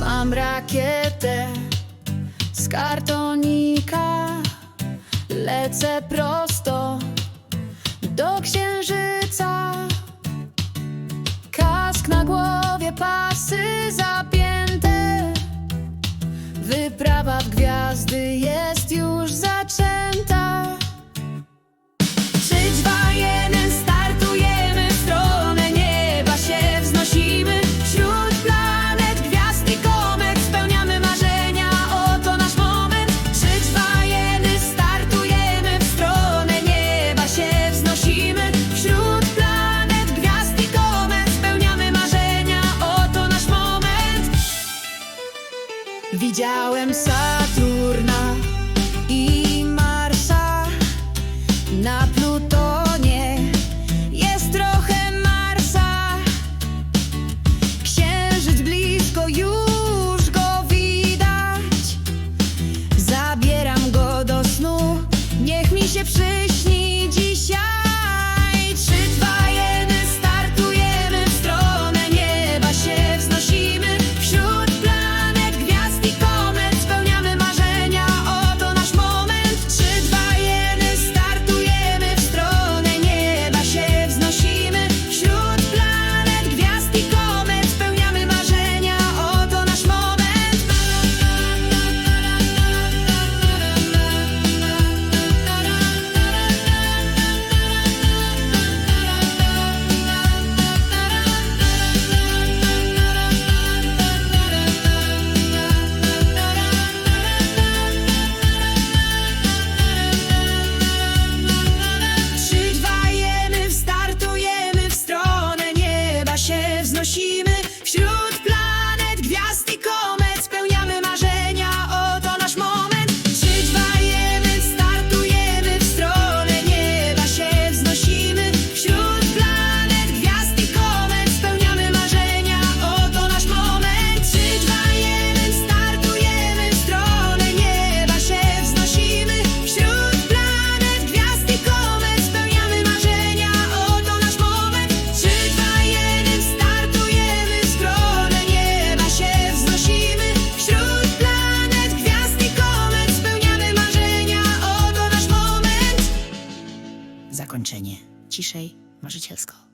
Mam rakietę z kartonika, lecę prosto do księżyca. Kask na głowie, pasy zapięte. Widziałem Saturna i Marsa. Na ciszej marzycielsko.